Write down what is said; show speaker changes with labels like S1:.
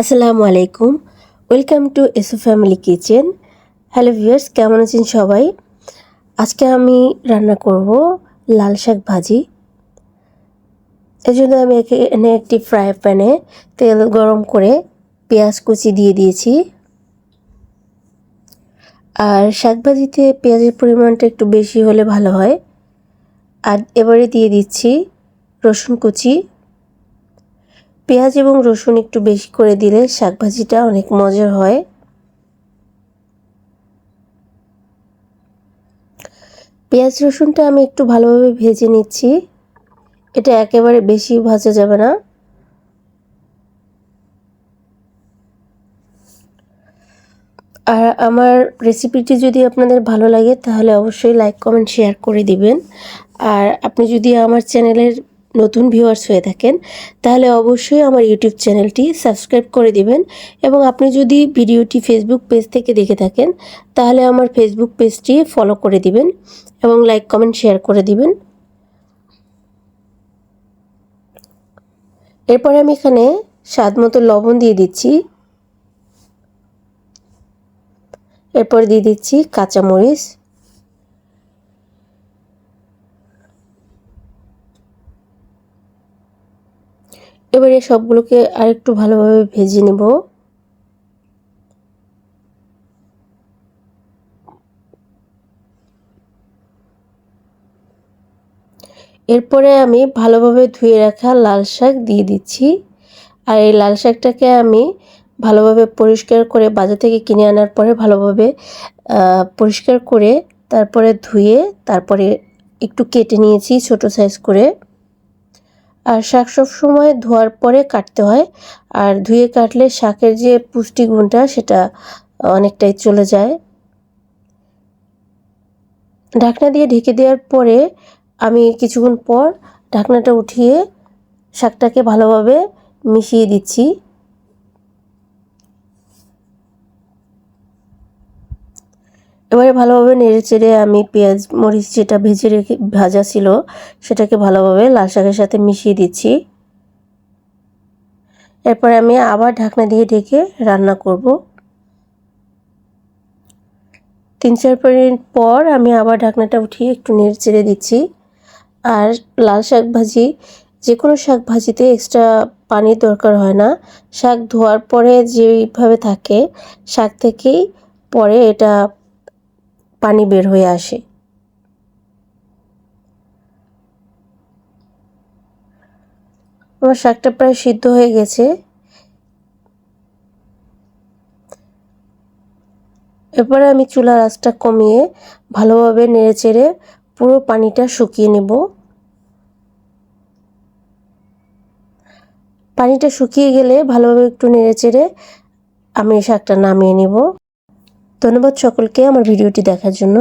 S1: আসসালামু আলাইকুম। Welcome to Esho family kitchen hello viewers কেমন আছেন সবাই? আজকে আমি রান্না করব লাল শাক ভাজি। এই জন্য আমি এখানে একটি ফ্রাই প্যানে তেল গরম করে পেঁয়াজ কুচি দিয়ে দিয়েছি। আর শাক ভাজিতে পেঁয়াজের পরিমাণটা একটু বেশি হলে ভালো হয়। আর এবারে দিয়ে দিচ্ছি রসুন কুচি। পেঁয়াজ এবং রসুন একটু বেশি করে দিলে শাকভাজিটা অনেক মজার হয়। পেঁয়াজ রসুনটা আমি একটু ভালোভাবে ভেজে নিচ্ছি। এটা একেবারে বেশি ভাজা যাবে না। আর আমার রেসিপিটি যদি আপনাদের ভালো লাগে তাহলে অবশ্যই লাইক, কমেন্ট, শেয়ার করে দিবেন। আর আপনি যদি আমার চ্যানেলের নতুন ভিউয়ার্স হয়ে থাকেন, তাহলে অবশ্যই আমার ইউটিউব চ্যানেলটি সাবস্ক্রাইব করে দিবেন এবং আপনি যদি ভিডিওটি ফেসবুক পেজ থেকে দেখে থাকেন, তাহলে আমার ফেসবুক পেজটি ফলো করে দিবেন এবং লাইক কমেন্ট শেয়ার করে দিবেন। এরপরে আমি এখানে স্বাদ মতো লবণ দিয়ে দিচ্ছি। এরপর দিয়ে দিচ্ছি কাঁচামরিচ। এবারে সবগুলোকে আরেকটু ভালোভাবে ভেজে নেব। এরপরে আমি ভালোভাবে ধুয়ে রাখা লাল শাক দিয়ে দিচ্ছি। আর এই লাল শাকটাকে আমি ভালোভাবে পরিষ্কার করে বাজার থেকে কিনে আনার পরে ভালোভাবে পরিষ্কার করে তারপরে ধুয়ে তারপরে একটু কেটে নিয়েছি ছোট সাইজ করে। আর শাক সব সময় ধোয়ার পরে কাটতে হয়। আর ধুয়ে কাটলে শাকের যে পুষ্টিগুণটা, সেটা অনেকটাই চলে যায়। ঢাকনা দিয়ে ঢেকে দেওয়ার পরে আমি কিছুক্ষণ পর ঢাকনাটা উঠিয়ে শাকটাকে ভালোভাবে মিশিয়ে দিচ্ছি। এবারে ভালোভাবে নেড়ে চেড়ে আমি পেঁয়াজ, মরিচ যেটা ভেজে রেখে, ভাজা ছিল, সেটাকে ভালোভাবে লাল শাকের সাথে মিশিয়ে দিচ্ছি। এরপরে আমি আবার ঢাকনা দিয়ে ঢেকে রান্না করব। তিন চার মিনিট পর আমি আবার ঢাকনাটা উঠিয়ে একটু নেড়ে চেড়ে দিচ্ছি। আর লাল শাক ভাজি, যে কোনো শাক ভাজিতে এক্সট্রা পানির দরকার হয় না। শাক ধোয়ার পরে যেইভাবে থাকে, শাক থেকেই পরে এটা পানি বের হয়ে আসে। আমার শাকটা প্রায় সিদ্ধ হয়ে গেছে। এরপরে আমি চুলার আঁচটা কমিয়ে ভালোভাবে নেড়ে চেড়ে পুরো পানিটা শুকিয়ে নেব। পানিটা শুকিয়ে গেলে ভালোভাবে একটু নেড়ে চেড়ে আমি শাকটা নামিয়ে নেব। ধন্যবাদ সকলকে আমার ভিডিওটি দেখার জন্য।